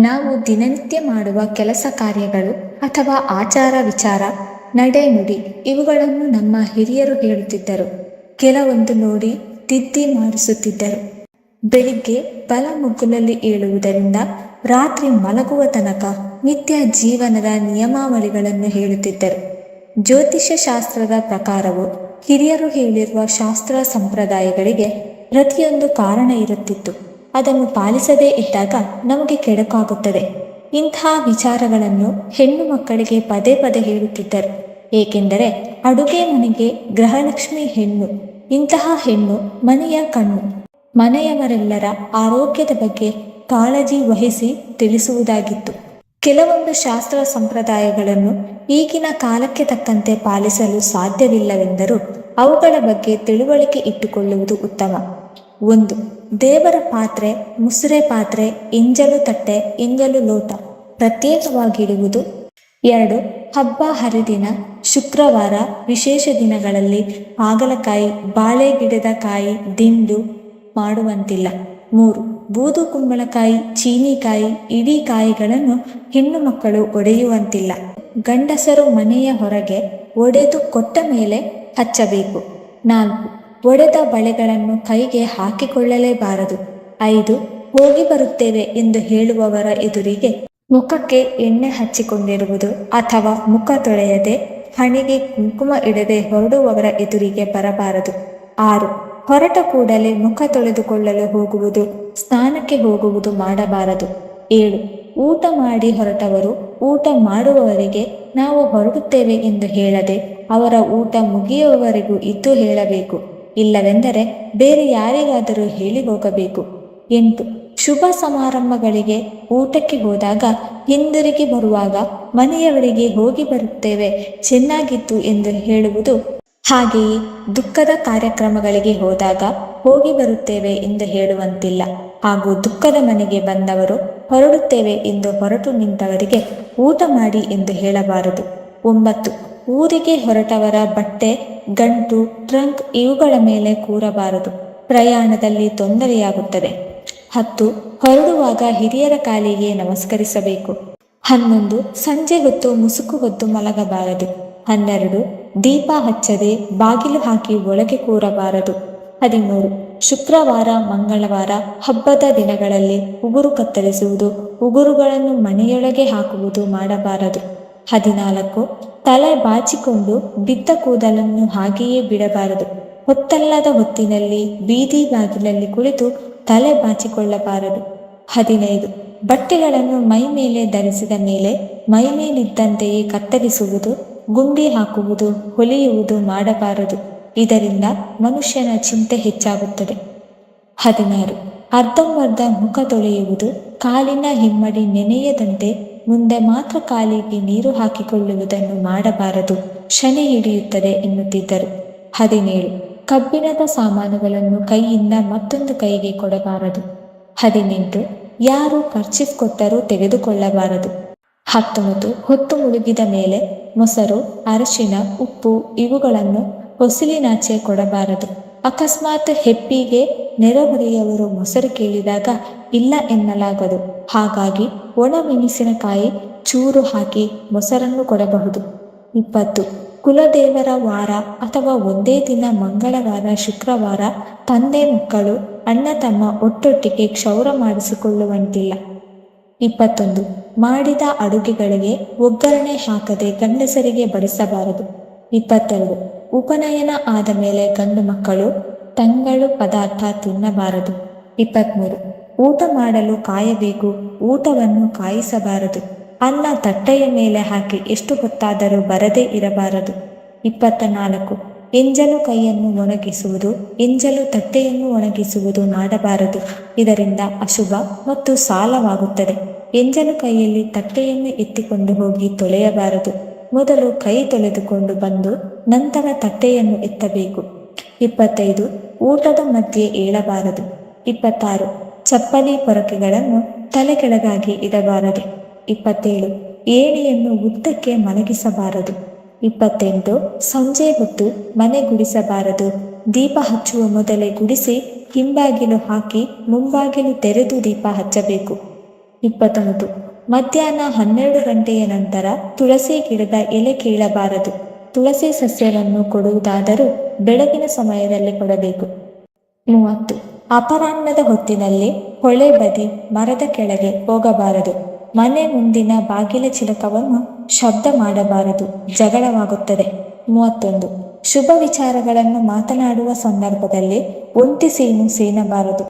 ನಾವು ದಿನನಿತ್ಯ ಮಾಡುವ ಕೆಲಸ ಕಾರ್ಯಗಳು ಅಥವಾ ಆಚಾರ ವಿಚಾರ ನಡೆ ನುಡಿ ಇವುಗಳನ್ನು ನಮ್ಮ ಹಿರಿಯರು ಹೇಳುತ್ತಿದ್ದರು. ಕೆಲವೊಂದು ನೋಡಿ ತಿದ್ದಿ ಮಾಡಿಸುತ್ತಿದ್ದರು. ಬೆಳಿಗ್ಗೆ ಬಲ ಮುಗ್ಗುಲಲ್ಲಿ ಏಳುವುದರಿಂದ ರಾತ್ರಿ ಮಲಗುವ ತನಕ ನಿತ್ಯ ಜೀವನದ ನಿಯಮಾವಳಿಗಳನ್ನು ಹೇಳುತ್ತಿದ್ದರು. ಜ್ಯೋತಿಷ್ಯ ಶಾಸ್ತ್ರದ ಪ್ರಕಾರವು ಹಿರಿಯರು ಹೇಳಿರುವ ಶಾಸ್ತ್ರ ಸಂಪ್ರದಾಯಗಳಿಗೆ ಪ್ರತಿಯೊಂದು ಕಾರಣ ಇರುತ್ತಿತ್ತು. ಅದನ್ನು ಪಾಲಿಸದೇ ಇದ್ದಾಗ ನಮಗೆ ಕೆಡಕಾಗುತ್ತದೆ. ಇಂತಹ ವಿಚಾರಗಳನ್ನು ಹೆಣ್ಣು ಮಕ್ಕಳಿಗೆ ಪದೇ ಪದೇ ಹೇಳುತ್ತಿದ್ದರು. ಏಕೆಂದರೆ ಅಡುಗೆ ಮನೆಗೆ ಗೃಹಲಕ್ಷ್ಮಿ ಹೆಣ್ಣು, ಇಂತಹ ಹೆಣ್ಣು ಮನೆಯ ಕಣ್ಣು. ಮನೆಯವರೆಲ್ಲರ ಆರೋಗ್ಯದ ಬಗ್ಗೆ ಕಾಳಜಿ ವಹಿಸಿ ತಿಳಿಸುವುದಾಗಿತ್ತು. ಕೆಲವೊಂದು ಶಾಸ್ತ್ರ ಸಂಪ್ರದಾಯಗಳನ್ನು ಈಗಿನ ಕಾಲಕ್ಕೆ ತಕ್ಕಂತೆ ಪಾಲಿಸಲು ಸಾಧ್ಯವಿಲ್ಲವೆಂದರೂ ಅವುಗಳ ಬಗ್ಗೆ ತಿಳುವಳಿಕೆ ಇಟ್ಟುಕೊಳ್ಳುವುದು ಉತ್ತಮ. ಒಂದು. ದೇವರ ಪಾತ್ರೆ, ಮುಸುರೆ ಪಾತ್ರೆ ಎಂಜಲು ತಟ್ಟೆ ಎಂಜಲು ಲೋಟ. ಪ್ರತ್ಯೇಕವಾಗಿಡುವುದು. ಎರಡು. ಹಬ್ಬ ಹರಿದಿನ, ಶುಕ್ರವಾರ, ವಿಶೇಷ ದಿನಗಳಲ್ಲಿ ಹಾಗಲಕಾಯಿ ಬಾಳೆ ಗಿಡದ ಕಾಯಿ, ದಿಂಡು ಮಾಡುವಂತಿಲ್ಲ. ಮೂರು. ಬೂದು ಕುಂಬಳಕಾಯಿ, ಚೀನಿಕಾಯಿ, ಇಡೀ ಕಾಯಿಗಳನ್ನು ಹೆಣ್ಣು ಮಕ್ಕಳು ಒಡೆಯುವಂತಿಲ್ಲ. ಗಂಡಸರು ಮನೆಯ ಹೊರಗೆ ಒಡೆದು ಕೊಟ್ಟ ಮೇಲೆ ಹಚ್ಚಬೇಕು. ನಾಲ್ಕು. ಒಡೆದ ಬಳೆಗಳನ್ನು ಕೈಗೆ ಹಾಕಿಕೊಳ್ಳಲೇಬಾರದು. ಐದು, ಹೋಗಿ ಬರುತ್ತೇವೆ ಎಂದು ಹೇಳುವವರ ಎದುರಿಗೆ ಮುಖಕ್ಕೆ ಎಣ್ಣೆ ಹಚ್ಚಿಕೊಂಡಿರುವುದು ಅಥವಾ ಮುಖ ತೊಳೆಯದೆ ಹಣೆಗೆ ಕುಂಕುಮ ಇಡದೆ ಹೊರಡುವವರ ಎದುರಿಗೆ ಬರಬಾರದು. ಆರು, ಹೊರಟ ಕೂಡಲೇ ಮುಖ ತೊಳೆದುಕೊಳ್ಳಲು ಹೋಗುವುದು, ಸ್ನಾನಕ್ಕೆ ಹೋಗುವುದು ಮಾಡಬಾರದು. ಏಳು, ಊಟ ಮಾಡಿ ಹೊರಟವರು ಊಟ ಮಾಡುವವರಿಗೆ ನಾವು ಹೊರಡುತ್ತೇವೆ ಎಂದು ಹೇಳದೆ ಅವರ ಊಟ ಮುಗಿಯುವವರೆಗೂ ಇದ್ದು ಹೇಳಬೇಕು. ಇಲ್ಲವೆಂದರೆ ಬೇರೆ ಯಾರಿಗಾದರೂ ಹೇಳಿ ಹೋಗಬೇಕು ಎಂಟು ಶುಭ ಸಮಾರಂಭಗಳಿಗೆ ಊಟಕ್ಕೆ ಹೋದಾಗ ಹಿಂದಿರುಗಿ ಬರುವಾಗ ಮನೆಯವರಿಗೆ ಹೋಗಿ ಬರುತ್ತೇವೆ ಚೆನ್ನಾಗಿತ್ತು ಎಂದು ಹೇಳುವುದು ಹಾಗೆಯೇ ದುಃಖದ ಕಾರ್ಯಕ್ರಮಗಳಿಗೆ ಹೋದಾಗ ಹೋಗಿ ಬರುತ್ತೇವೆ ಎಂದು ಹೇಳುವಂತಿಲ್ಲ. ಹಾಗೂ ದುಃಖದ ಮನೆಗೆ ಬಂದವರು ಹೊರಡುತ್ತೇವೆ ಎಂದು ಹೊರಟು ನಿಂತವರಿಗೆ ಊಟ ಮಾಡಿ ಎಂದು ಹೇಳಬಾರದು. ಒಂಬತ್ತು, ಊರಿಗೆ ಹೊರಟವರ ಬಟ್ಟೆ ಗಂಟು, ಟ್ರಂಕ್ ಇವುಗಳ ಮೇಲೆ ಕೂರಬಾರದು. ಪ್ರಯಾಣದಲ್ಲಿ ತೊಂದರೆಯಾಗುತ್ತದೆ. ಹತ್ತು, ಹೊರಡುವಾಗ ಹಿರಿಯರ ಕಾಲಿಗೆ ನಮಸ್ಕರಿಸಬೇಕು. ಹನ್ನೊಂದು, ಸಂಜೆ ಹೊತ್ತು ಮುಸುಕು ಹೊತ್ತು ಮಲಗಬಾರದು. ಹನ್ನೆರಡು, ದೀಪ ಹಚ್ಚದೆ ಬಾಗಿಲು ಹಾಕಿ ಒಳಗೆ ಕೂರಬಾರದು. ಹದಿಮೂರು, ಶುಕ್ರವಾರ, ಮಂಗಳವಾರ, ಹಬ್ಬದ ದಿನಗಳಲ್ಲಿ ಉಗುರು ಕತ್ತರಿಸುವುದು, ಉಗುರುಗಳನ್ನು ಮನೆಯೊಳಗೆ ಹಾಕುವುದು ಮಾಡಬಾರದು. ಹದಿನಾಲ್ಕು ತಲೆ ಬಾಚಿಕೊಂಡು ಬಿದ್ದ ಕೂದಲನ್ನು ಹಾಗೆಯೇ ಬಿಡಬಾರದು. ಹೊತ್ತಲ್ಲದ ಹೊತ್ತಿನಲ್ಲಿ, ಬೀದಿ ಬಾಗಿಲಲ್ಲಿ ಕುಳಿತು ತಲೆ ಬಾಚಿಕೊಳ್ಳಬಾರದು. ಹದಿನೈದು. ಬಟ್ಟೆಗಳನ್ನು ಮೈ ಮೇಲೆ ಧರಿಸಿದ ಮೇಲೆ ಮೈ ಮೇಲಿದ್ದಂತೆಯೇ ಕತ್ತರಿಸುವುದು, ಗುಂಡಿ ಹಾಕುವುದು, ಹೊಲಿಯುವುದು ಮಾಡಬಾರದು. ಇದರಿಂದ ಮನುಷ್ಯನ ಚಿಂತೆ ಹೆಚ್ಚಾಗುತ್ತದೆ. ಹದಿನಾರು. ಅರ್ಧಂಬರ್ಧ ಮುಖ ತೊಳೆಯುವುದು, ಕಾಲಿನ ಹಿಮ್ಮಡಿ ನೆನೆಯದಂತೆ ಮುಂದೆ ಮಾತ್ರ ಕಾಲಿಗೆ ನೀರು ಹಾಕಿಕೊಳ್ಳುವುದನ್ನು ಮಾಡಬಾರದು. ಶನಿ ಹಿಡಿಯುತ್ತದೆ ಎನ್ನುತ್ತಿದ್ದರು. ಹದಿನೇಳು. ಕಬ್ಬಿಣದ ಸಾಮಾನುಗಳನ್ನು ಕೈಯಿಂದ ಮತ್ತೊಂದು ಕೈಗೆ ಕೊಡಬಾರದು. ಹದಿನೆಂಟು. ಯಾರು ಖರ್ಚಿಸ್ ಕೊಟ್ಟರೂ ತೆಗೆದುಕೊಳ್ಳಬಾರದು. ಹತ್ತೊಂಬತ್ತು. ಹೊತ್ತು ಮುಳುಗಿದ ಮೇಲೆ ಮೊಸರು, ಅರಶಿನ, ಉಪ್ಪು ಇವುಗಳನ್ನು ಹೊಸಲಿನಾಚೆ ಕೊಡಬಾರದು. ಅಕಸ್ಮಾತ್ ಹೆಪ್ಪಿಗೆ ನೆರೆಹೊರೆಯವರು ಮೊಸರು ಕೇಳಿದಾಗ, ಇಲ್ಲ ಎನ್ನಲಾಗದು. ಹಾಗಾಗಿ ಒಣ ಮೆಣಸಿನಕಾಯಿ ಚೂರು ಹಾಕಿ ಮೊಸರನ್ನು ಕೊಡಬಹುದು. ಇಪ್ಪತ್ತು. ಕುಲದೇವರ ವಾರ ಅಥವಾ ಒಂದೇ ದಿನ ಮಂಗಳವಾರ, ಶುಕ್ರವಾರ ತಂದೆ ಮಕ್ಕಳು ಅಣ್ಣ ತಮ್ಮ ಒಟ್ಟೊಟ್ಟಿಗೆ ಕ್ಷೌರ ಮಾಡಿಸಿಕೊಳ್ಳುವಂತಿಲ್ಲ. ಇಪ್ಪತ್ತೊಂದು. ಮಾಡಿದ ಅಡುಗೆಗಳಿಗೆ ಒಗ್ಗರಣೆ ಹಾಕದೆ ಗಂಡಸರಿಗೆ ಬಡಿಸಬಾರದು. ಇಪ್ಪತ್ತೆರಡು. ಉಪನಯನ ಆದ ಮೇಲೆ ಗಂಡು ಮಕ್ಕಳು ತಂಗಳು ಪದಾರ್ಥ ತಿನ್ನಬಾರದು. ಇಪ್ಪತ್ತ್ಮೂರು ಊಟ ಮಾಡಲು ಕಾಯಬೇಕು. ಊಟವನ್ನು ಕಾಯಿಸಬಾರದು. ಅನ್ನ ತಟ್ಟೆಯ ಮೇಲೆ ಹಾಕಿ ಎಷ್ಟು ಹೊತ್ತಾದರೂ ಬರದೇ ಇರಬಾರದು. ಇಪ್ಪತ್ತ ನಾಲ್ಕು ಎಂಜಲು ಕೈಯನ್ನು ಒಣಗಿಸುವುದು. ಎಂಜಲು ತಟ್ಟೆಯನ್ನು ಒಣಗಿಸುವುದು ಮಾಡಬಾರದು. ಇದರಿಂದ ಅಶುಭ ಮತ್ತು ಸಾಲವಾಗುತ್ತದೆ. ಎಂಜಲು ಕೈಯಲ್ಲಿ ತಟ್ಟೆಯನ್ನು ಎತ್ತಿಕೊಂಡು ಹೋಗಿ ತೊಳೆಯಬಾರದು. ಮೊದಲು ಕೈ ತೊಳೆದುಕೊಂಡು ಬಂದು ನಂತರ ತಟ್ಟೆಯನ್ನು ಎತ್ತಬೇಕು. ಇಪ್ಪತ್ತೈದು. ಊಟದ ಮಧ್ಯೆ ಏಳಬಾರದು. ಇಪ್ಪತ್ತಾರು. ಚಪ್ಪಲಿ ಪೊರಕೆಗಳನ್ನು ತಲೆ ಕೆಳಗಾಗಿ ಇಡಬಾರದು. ಇಪ್ಪತ್ತೇಳು. ಏಣಿಯನ್ನು ಉದ್ದಕ್ಕೆ ಮಲಗಿಸಬಾರದು. ಇಪ್ಪತ್ತೆಂಟು. ಸಂಜೆ ಹೊತ್ತು ಮನೆ ಗುಡಿಸಬಾರದು. ದೀಪ ಹಚ್ಚುವ ಮೊದಲೇ ಗುಡಿಸಿ ಹಿಂಬಾಗಿಲು ಹಾಕಿ ಮುಂಬಾಗಿಲು ತೆರೆದು ದೀಪ ಹಚ್ಚಬೇಕು. ಇಪ್ಪತ್ತೊಂಬತ್ತು. ಮಧ್ಯಾಹ್ನ ಹನ್ನೆರಡು ಗಂಟೆಯ ನಂತರ ತುಳಸಿ ಗಿಡದ ಎಲೆ ಕೀಳಬಾರದು. ತುಳಸಿ ಸಸ್ಯವನ್ನು ಕೊಡುವುದಾದರೂ ಬೆಳಗಿನ ಸಮಯದಲ್ಲಿ ಕೊಡಬೇಕು. ಮೂವತ್ತು. ಅಪರಾಹ್ನದ ಹೊತ್ತಿನಲ್ಲಿ ಹೊಳೆ ಬದಿ ಮರದ ಕೆಳಗೆ ಹೋಗಬಾರದು. ಮನೆ ಮುಂದಿನ ಬಾಗಿಲ ಚಿಲಕವನ್ನು ಶಬ್ದ ಮಾಡಬಾರದು. ಜಗಳವಾಗುತ್ತದೆ. ಮೂವತ್ತೊಂದು. ಶುಭ ವಿಚಾರಗಳನ್ನು ಮಾತನಾಡುವ ಸಂದರ್ಭದಲ್ಲಿ ಒಂಟಿ ಸೀನು ಸೀನಬಾರದು.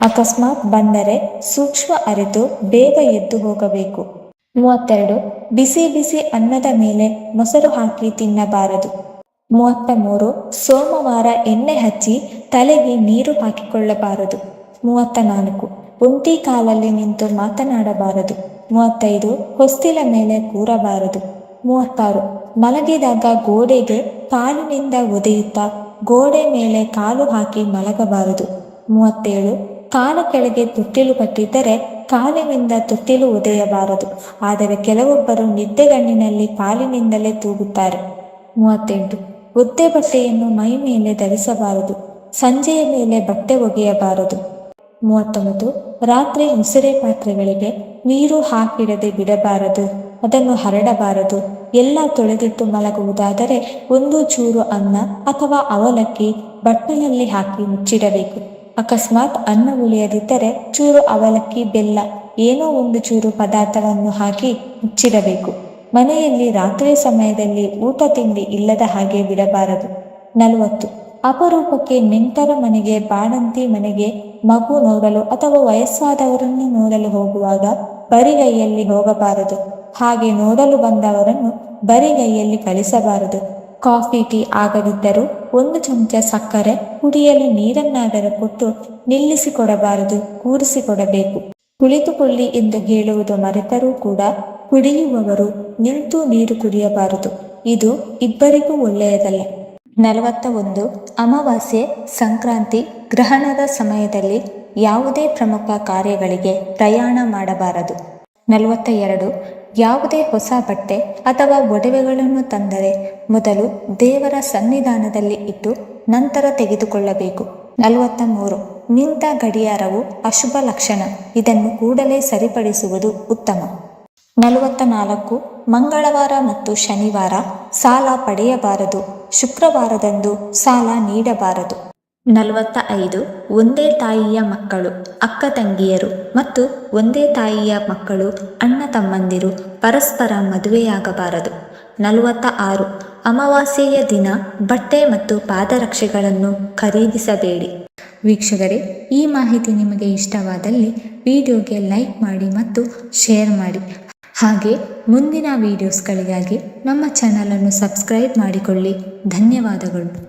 ಅಕಸ್ಮಾತ್ ಬಂದರೆ ಸೂಕ್ಷ್ಮ ಅರಿತು ಬೇಗ ಎದ್ದು ಹೋಗಬೇಕು. ಮೂವತ್ತೆರಡು, ಬಿಸಿ ಬಿಸಿ ಅನ್ನದ ಮೇಲೆ ಮೊಸರು ಹಾಕಿ ತಿನ್ನಬಾರದು. ಮೂವತ್ತ ಮೂರು ಸೋಮವಾರ ಎಣ್ಣೆ ಹಚ್ಚಿ ತಲೆಗೆ ನೀರು ಹಾಕಿಕೊಳ್ಳಬಾರದು. ಮೂವತ್ತ ನಾಲ್ಕು ಒಂಟಿ ಕಾಲಲ್ಲಿ ನಿಂತು ಮಾತನಾಡಬಾರದು. ಮೂವತ್ತೈದು, ಹೊಸ್ತಿಲ ಮೇಲೆ ಕೂರಬಾರದು. ಮೂವತ್ತಾರು, ಮಲಗಿದಾಗ ಗೋಡೆಗೆ ಕಾಲಿನಿಂದ ಒದೆಯುತ್ತಾ ಗೋಡೆ ಮೇಲೆ ಕಾಲು ಹಾಕಿ ಮಲಗಬಾರದು. ಮೂವತ್ತೇಳು, ಕಾಲು ಕೆಳಗೆ ತುಟ್ಟಿಲು ಕಟ್ಟಿದ್ದರೆ ಕಾಲಿನಿಂದ ತುತ್ತಿಲು ಉದಯಬಾರದು. ಆದರೆ ಕೆಲವೊಬ್ಬರು ನಿದ್ದೆಗಣ್ಣಿನಲ್ಲಿ ಕಾಲಿನಿಂದಲೇ ತೂಗುತ್ತಾರೆ. ಮೂವತ್ತೆಂಟು. ಒದ್ದೆ ಬಟ್ಟೆಯನ್ನು ಮೈ ಮೇಲೆ ಧರಿಸಬಾರದು. ಸಂಜೆಯ ಮೇಲೆ ಬಟ್ಟೆ ಒಗೆಯಬಾರದು. ಮೂವತ್ತೊಂಬತ್ತು. ರಾತ್ರಿ ಉಸಿರೆ ಪಾತ್ರೆಗಳಿಗೆ ನೀರು ಹಾಕಿಡದೆ ಬಿಡಬಾರದು. ಅದನ್ನು ಹರಡಬಾರದು. ಎಲ್ಲ ತೊಳೆದಿಟ್ಟು ಮಲಗುವುದಾದರೆ ಒಂದು ಚೂರು ಅನ್ನ ಅಥವಾ ಅವಲಕ್ಕಿ ಬಟ್ಟಲಲ್ಲಿ ಹಾಕಿ ಮುಚ್ಚಿಡಬೇಕು. ಅಕಸ್ಮಾತ್ ಅನ್ನ ಉಳಿಯದಿದ್ದರೆ ಚೂರು ಅವಲಕ್ಕಿ, ಬೆಲ್ಲ, ಏನೋ ಒಂದು ಚೂರು ಪದಾರ್ಥವನ್ನು ಹಾಕಿ ಮುಚ್ಚಿಡಬೇಕು. ಮನೆಯಲ್ಲಿ ರಾತ್ರಿ ಸಮಯದಲ್ಲಿ ಊಟ ತಿಂಡಿ ಇಲ್ಲದ ಹಾಗೆ ಬಿಡಬಾರದು. ನಲವತ್ತು. ಅಪರೂಪಕ್ಕೆ ನೆಂಟರ ಮನೆಗೆ, ಬಾಣಂತಿ ಮನೆಗೆ ಮಗು ನೋಡಲು ಅಥವಾ ವಯಸ್ಸಾದವರನ್ನು ನೋಡಲು ಹೋಗುವಾಗ ಬರಿಗೈಯಲ್ಲಿ ಹೋಗಬಾರದು. ಹಾಗೆ ನೋಡಲು ಬಂದವರನ್ನು ಬರಿಗೈಯಲ್ಲಿ ಕಳಿಸಬಾರದು. ಕಾಫಿ, ಟೀ ಆಗದಿದ್ದರೂ ಒಂದು ಚಮಚ ಸಕ್ಕರೆ, ಕುಡಿಯಲು ನೀರನ್ನಾದರೂ ಕೊಟ್ಟು ನಿಲ್ಲಿಸಿಕೊಡಬಾರದು, ಕೂರಿಸಿಕೊಡಬೇಕು. ಕುಳಿತುಕೊಳ್ಳಿ ಎಂದು ಹೇಳುವುದು ಮರೆತರೂ ಕೂಡ ಕುಡಿಯುವವರು ನಿಂತು ನೀರು ಕುಡಿಯಬಾರದು. ಇದು ಇಬ್ಬರಿಗೂ ಒಳ್ಳೆಯದಲ್ಲ. ನಲವತ್ತ ಒಂದು ಅಮಾವಾಸ್ಯೆ, ಸಂಕ್ರಾಂತಿ, ಗ್ರಹಣದ ಸಮಯದಲ್ಲಿ ಯಾವುದೇ ಪ್ರಮುಖ ಕಾರ್ಯಗಳಿಗೆ ಪ್ರಯಾಣ ಮಾಡಬಾರದು. ನಲವತ್ತ ಎರಡು ಯಾವುದೇ ಹೊಸ ಬಟ್ಟೆ ಅಥವಾ ಒಡವೆಗಳನ್ನು ತಂದರೆ ಮೊದಲು ದೇವರ ಸನ್ನಿಧಾನದಲ್ಲಿ ಇಟ್ಟು ನಂತರ ತೆಗೆದುಕೊಳ್ಳಬೇಕು. ನಲವತ್ತ ಮೂರು ನಿಂತ ಗಡಿಯಾರವು ಅಶುಭ ಲಕ್ಷಣ. ಇದನ್ನು ಕೂಡಲೇ ಸರಿಪಡಿಸುವುದು ಉತ್ತಮ. ನಲವತ್ತ ನಾಲ್ಕು ಮಂಗಳವಾರ ಮತ್ತು ಶನಿವಾರ ಸಾಲ ಪಡೆಯಬಾರದು. ಶುಕ್ರವಾರದಂದು ಸಾಲ ನೀಡಬಾರದು. ನಲವತ್ತ ಐದು ಒಂದೇ ತಾಯಿಯ ಮಕ್ಕಳು, ಅಕ್ಕ ತಂಗಿಯರು ಮತ್ತು ಒಂದೇ ತಾಯಿಯ ಮಕ್ಕಳು, ಅಣ್ಣ ತಮ್ಮಂದಿರು ಪರಸ್ಪರ ಮದುವೆಯಾಗಬಾರದು. ನಲವತ್ತ ಆರು ಅಮಾವಾಸ್ಯೆಯ ದಿನ ಬಟ್ಟೆ ಮತ್ತು ಪಾದರಕ್ಷೆಗಳನ್ನು ಖರೀದಿಸಬೇಡಿ. ವೀಕ್ಷಕರೇ, ಈ ಮಾಹಿತಿ ನಿಮಗೆ ಇಷ್ಟವಾದಲ್ಲಿ ವಿಡಿಯೋಗೆ ಲೈಕ್ ಮಾಡಿ ಮತ್ತು ಶೇರ್ ಮಾಡಿ. ಹಾಗೆ ಮುಂದಿನ ವಿಡಿಯೋಸ್ಗಳಿಗಾಗಿ ನಮ್ಮ ಚಾನಲನ್ನು ಸಬ್ಸ್ಕ್ರೈಬ್ ಮಾಡಿಕೊಳ್ಳಿ. ಧನ್ಯವಾದಗಳು.